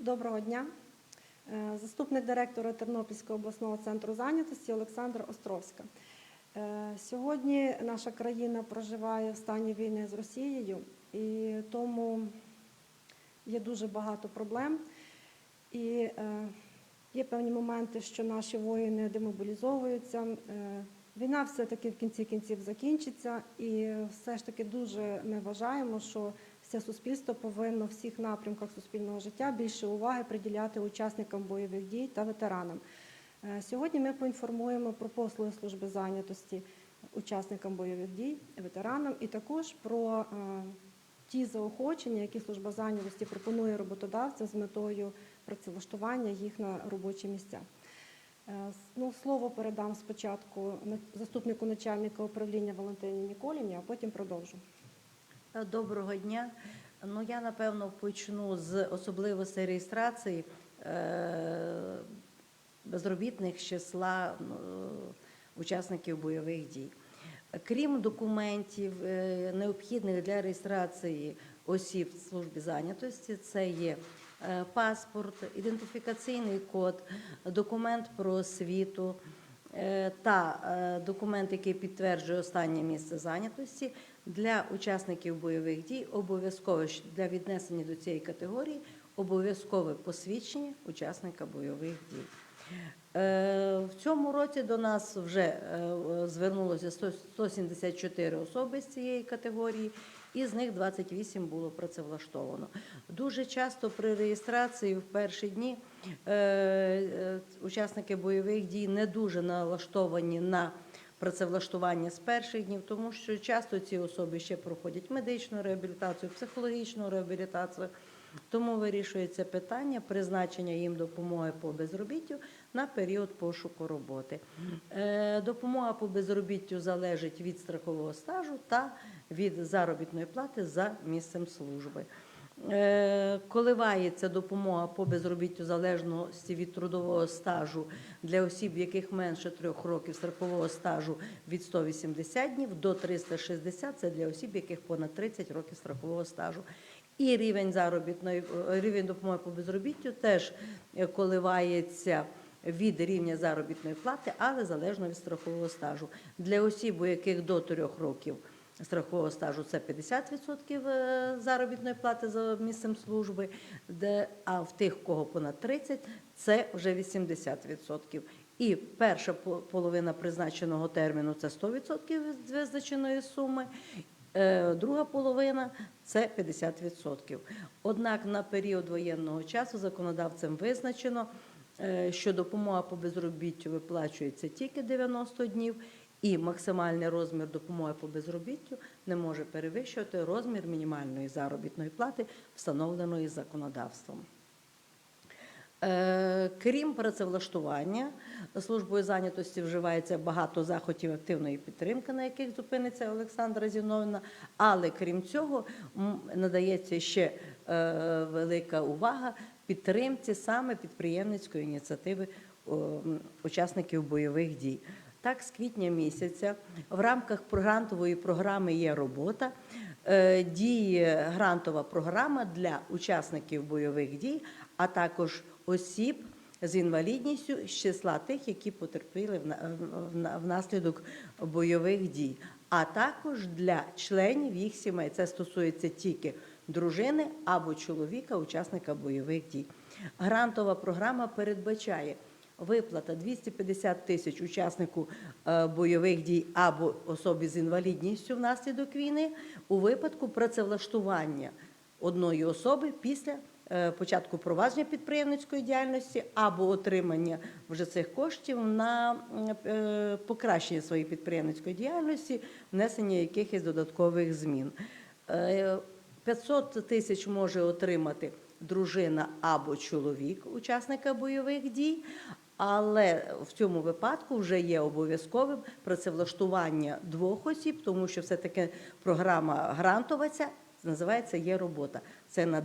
Доброго дня. Е, Заступник директора Тернопільського обласного центру зайнятості Олександра Островська. Е, Сьогодні наша країна проживає в стані війни з Росією, і тому є дуже багато проблем. І е, є певні моменти, що наші воїни демобілізовуються. Війна все-таки в кінці кінців закінчиться, і все ж таки дуже ми вважаємо, що все суспільство повинно в всіх напрямках суспільного життя більше уваги приділяти учасникам бойових дій та ветеранам. Е, Сьогодні ми поінформуємо про послуги служби зайнятості учасникам бойових дій, ветеранам, і також про е, ті заохочення, які служба зайнятості пропонує роботодавцям з метою працевлаштування їх на робочі місця. Е, Ну, слово передам спочатку заступнику начальника управління Валентині Ніколіні, а потім продовжу. Е, Доброго дня. Ну я напевно почну з особливостей реєстрації е, безробітних числа ну, учасників бойових дій. Крім документів, е, необхідних для реєстрації осіб в службі зайнятості, це є паспорт, ідентифікаційний код, документ про освіту та документ, який підтверджує останнє місце зайнятості для учасників бойових дій, обов'язково для віднесення до цієї категорії обов'язкове посвідчення учасника бойових дій. Е, В цьому році до нас вже е, звернулося 100 174 особи з цієї категорії, і з них 28 було працевлаштовано. Дуже часто при реєстрації в перші дні е, учасники бойових дій не дуже налаштовані на працевлаштування з перших днів, тому що часто ці особи ще проходять медичну реабілітацію, психологічну реабілітацію. Тому вирішується питання призначення їм допомоги по безробіттю на період пошуку роботи. Е, Допомога по безробіттю залежить від страхового стажу та від заробітної плати за місцем служби. Е, Коливається допомога по безробіттю залежності від трудового стажу для осіб, яких менше трьох років страхового стажу від 180 днів до 360 – це для осіб, яких понад 30 років страхового стажу. І рівень заробітної е, рівень допомоги по безробіттю теж е, коливається від рівня заробітної плати, але залежно від страхового стажу. Для осіб, у яких до 3 років страхового стажу це 50% е, заробітної плати за місцем служби, де, а в тих, кого понад 30, це вже 80%. І перша половина призначеного терміну це 100% від визначеної суми. Е, Друга половина це 50%. Однак на період воєнного часу законодавцем визначено, е, що допомога по безробіттю виплачується тільки 90 днів, і максимальний розмір допомоги по безробіттю не може перевищувати розмір мінімальної заробітної плати, встановленої законодавством. Е, Крім працевлаштування, службою зайнятості вживається багато заходів активної підтримки, на яких зупиниться Олександра Зіновна. Але крім цього, надається ще е, велика увага підтримці саме підприємницької ініціативи учасників бойових дій. Так, з квітня місяця в рамках грантової програми є робота. е, Діє грантова програма для учасників бойових дій, а також осіб з інвалідністю з числа тих, які потерпіли вна- внаслідок бойових дій, а також для членів їх сімей. Це стосується тільки дружини або чоловіка, учасника бойових дій. Грантова програма передбачає виплата 250 тисяч учаснику е, бойових дій або особі з інвалідністю внаслідок війни у випадку працевлаштування одної особи після е, початку провадження підприємницької діяльності або отримання вже цих коштів на е, покращення своєї підприємницької діяльності, внесення якихось додаткових змін. Е, 500 тисяч може отримати дружина або чоловік учасника бойових дій. Але в цьому випадку вже є обов'язковим працевлаштування двох осіб, тому що все-таки програма грантова називається є робота. Це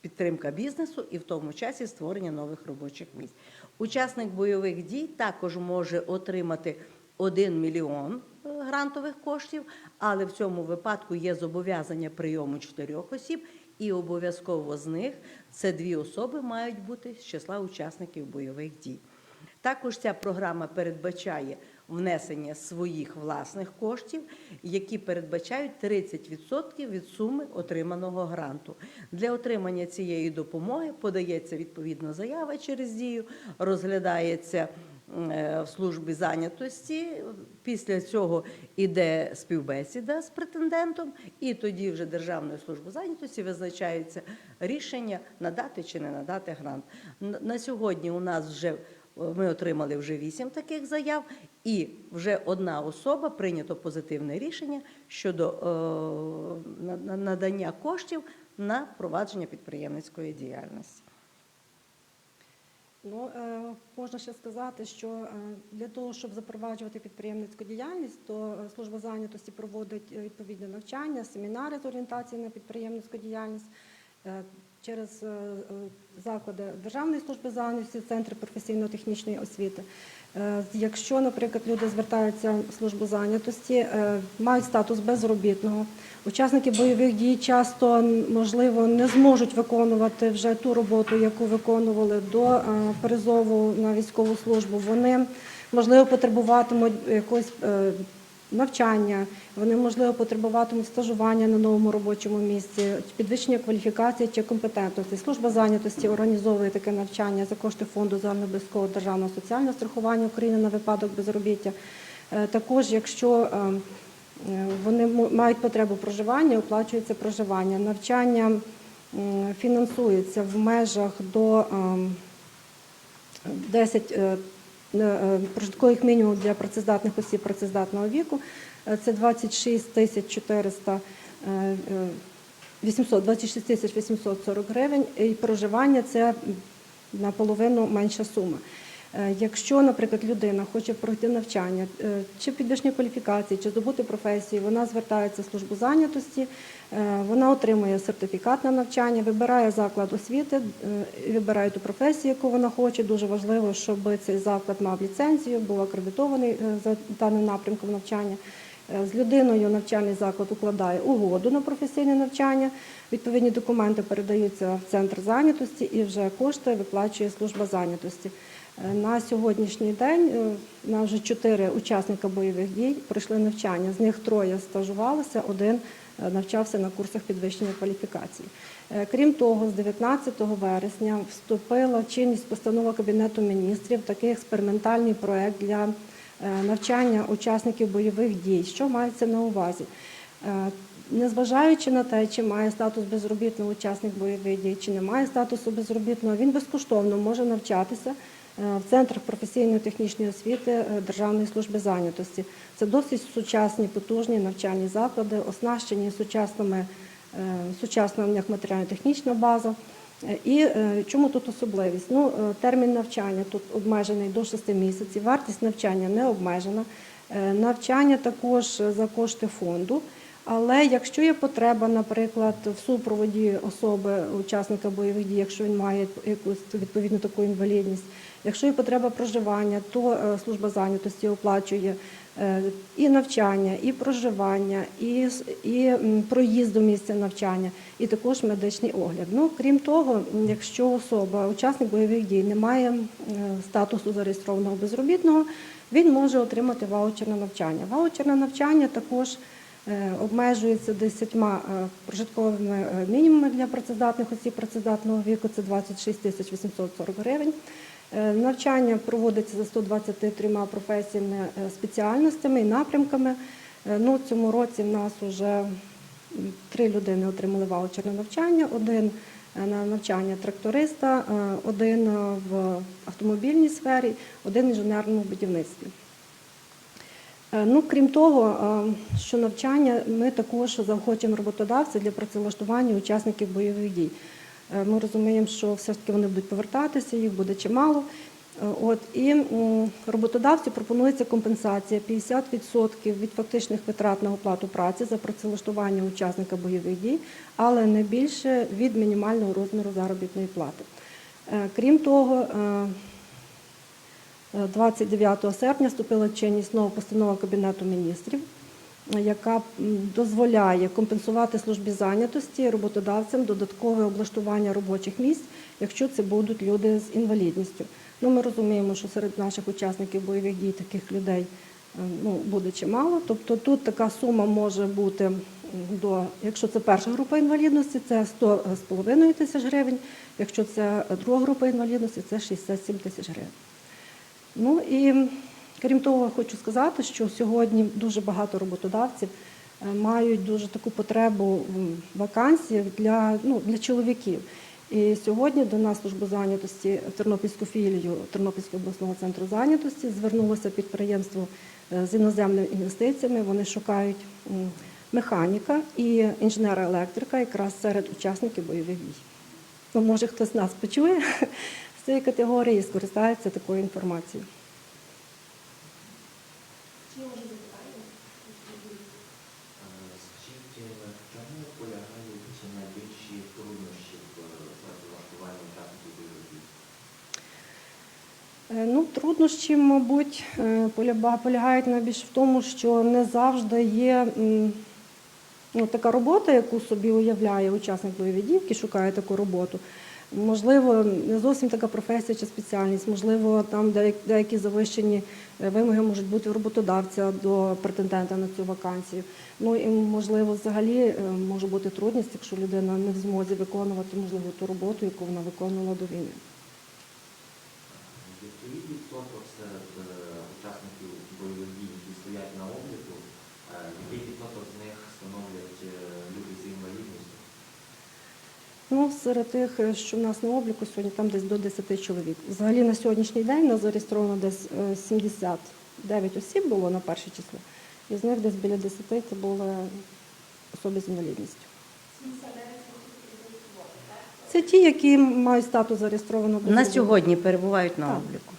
підтримка бізнесу і в тому часі створення нових робочих місць. Учасник бойових дій також може отримати 1 мільйон е, грантових коштів, але в цьому випадку є зобов'язання прийому чотирьох осіб, і обов'язково з них це дві особи мають бути з числа учасників бойових дій. Також ця програма передбачає внесення своїх власних коштів, які передбачають 30% від суми отриманого гранту. Для отримання цієї допомоги подається відповідна заява через дію, розглядається в службі зайнятості. Після цього іде співбесіда з претендентом, і тоді вже Державною службою зайнятості визначається рішення надати чи не надати грант. На сьогодні у нас вже ми отримали вже вісім таких заяв, і вже одна особа прийнято позитивне рішення щодо е, на- на- надання коштів на провадження підприємницької діяльності. Ну, е, можна ще сказати, що е, для того, щоб запроваджувати підприємницьку діяльність, то е, служба зайнятості проводить відповідне навчання, семінари з орієнтації на підприємницьку діяльність через е, е, заклади Державної служби зайнятості, центри професійно-технічної освіти. Е, Якщо, наприклад, люди звертаються в службу зайнятості, мають статус безробітного, учасники бойових дій часто, можливо, не зможуть виконувати вже ту роботу, яку виконували до призову на військову службу. Вони, можливо, потребуватимуть якогось е, навчання, вони, можливо, потребуватимуть стажування на новому робочому місці, підвищення кваліфікації чи компетентності. Служба зайнятості організовує таке навчання за кошти фонду загальнообов'язкового державного соціального страхування України на випадок безробіття. Е, Також, якщо е, е, вони мають потребу проживання, оплачується проживання. Навчання фінансується в межах до ем, 10 е, е, прожиткових мінімумів для працездатних осіб працездатного віку. Е, Це 26 тисяч 400 е, е, 800, 26 тисяч 840 гривень. І проживання це наполовину менша сума. Е, Якщо, наприклад, людина хоче пройти навчання е, чи підвищення кваліфікації, чи здобути професію, вона звертається в службу зайнятості, е, вона отримує сертифікат на навчання, вибирає заклад освіти, вибирає ту професію, яку вона хоче. Дуже важливо, щоб цей заклад мав ліцензію, був акредитований за даним напрямком навчання. З людиною навчальний заклад укладає угоду на професійне навчання. Відповідні документи передаються в центр зайнятості і вже кошти виплачує служба зайнятості. Е, На сьогоднішній день е, у нас вже чотири учасника бойових дій пройшли навчання. З них троє стажувалися, один е, навчався на курсах підвищення кваліфікації. Е, Крім того, з 19 вересня вступила в чинність постанова Кабінету міністрів, такий експериментальний проект для е, навчання учасників бойових дій. Що мається на увазі? Е, Незважаючи на те, чи має статус безробітного учасник бойових дій, чи не має статусу безробітного, він безкоштовно може навчатися е, в центрах професійно-технічної освіти е, Державної служби зайнятості. Це досить сучасні, потужні навчальні заклади, оснащені сучасними е, сучасна в них матеріально-технічна база. Е, І е, чому тут особливість? Ну, е, термін навчання тут обмежений до 6 місяців, вартість навчання не обмежена. Е, Навчання також за кошти фонду. Але якщо є потреба, наприклад, в супроводі особи, учасника бойових дій, якщо він має якусь відповідну таку інвалідність, якщо є потреба проживання, то е, служба зайнятості оплачує е, і навчання, і проживання, і, і проїзд до місця навчання, і також медичний огляд. Ну, крім того, якщо особа, учасник бойових дій, не має статусу зареєстрованого безробітного, він може отримати ваучер на навчання. Ваучер на навчання також обмежується 10 е, прожитковими е, мінімумами для працездатних осіб працездатного віку, це 26 тисяч 840 гривень. Е, Навчання проводиться за 123 професіями, е, спеціальностями і напрямками. Е, Ну, цьому році в нас вже три людини отримали ваучер на навчання, один е, на навчання тракториста, е, один е, в автомобільній сфері, один в інженерному будівництві. Е, Ну, крім того, е, що навчання ми також заохочуємо роботодавців для працевлаштування учасників бойових дій. Е, Ми розуміємо, що все ж таки вони будуть повертатися, їх буде чимало. От і роботодавцю пропонується компенсація 50% від фактичних витрат на оплату праці за працевлаштування учасника бойових дій, але не більше від мінімального розміру заробітної плати. Крім того, 29 серпня вступила в чинність нова постанова Кабінету міністрів, е, яка дозволяє компенсувати службі зайнятості роботодавцям додаткове облаштування робочих місць, якщо це будуть люди з інвалідністю. Ну, ми розуміємо, що серед наших учасників бойових дій таких людей е, ну, буде чимало. Тобто тут така сума може бути до, якщо це перша група інвалідності, це 100,5 тисяч гривень, якщо це друга група інвалідності, це 67 тисяч гривень. Ну і крім того, хочу сказати, що сьогодні дуже багато роботодавців е, мають дуже таку потребу в вакансіях для, ну, для чоловіків. І сьогодні до нас служба зайнятості в Тернопільську філію Тернопільського обласного центру зайнятості звернулося підприємство е, з іноземними інвестиціями. Вони шукають механіка і інженера-електрика якраз серед учасників бойових дій. Ну, може, хтось нас почує з цієї категорії і скористається такою інформацією. Е, е, е, Ну, труднощі, мабуть, полягають найбільш в тому, що не завжди є ну, така робота, яку собі уявляє учасник бойових дій, який шукає таку роботу. Можливо, не зовсім така професія чи спеціальність, можливо, там деякі, завищені е, вимоги можуть бути у роботодавця до претендента на цю вакансію. Ну і можливо, взагалі е, може бути трудність, якщо людина не в змозі виконувати можливо ту роботу, яку вона виконувала до війни. Який відсоток серед е, учасників бойових дій, які стоять на обліку, е, який відсоток з них становлять е, люди з інвалідністю? Ну, серед тих, е, що в нас на обліку сьогодні, там десь до 10 чоловік. Взагалі на сьогоднішній день нас зареєстровано десь е, 79 осіб було на перше число. І з них десь біля 10 це були особи з інвалідністю. Це ті, які мають статус зареєстрованого На сьогодні перебувають на Так. обліку.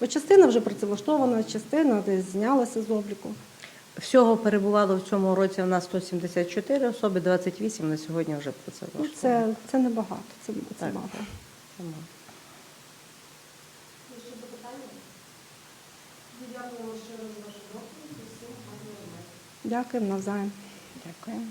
Бо частина вже працевлаштована, частина десь знялася з обліку. Всього перебувало в цьому році у нас 174 особи, 28 на сьогодні вже Ну, працевлаштовані. це, це небагато, це, це Так. мало. Це мало. Дякуємо навзаєм. Дякую.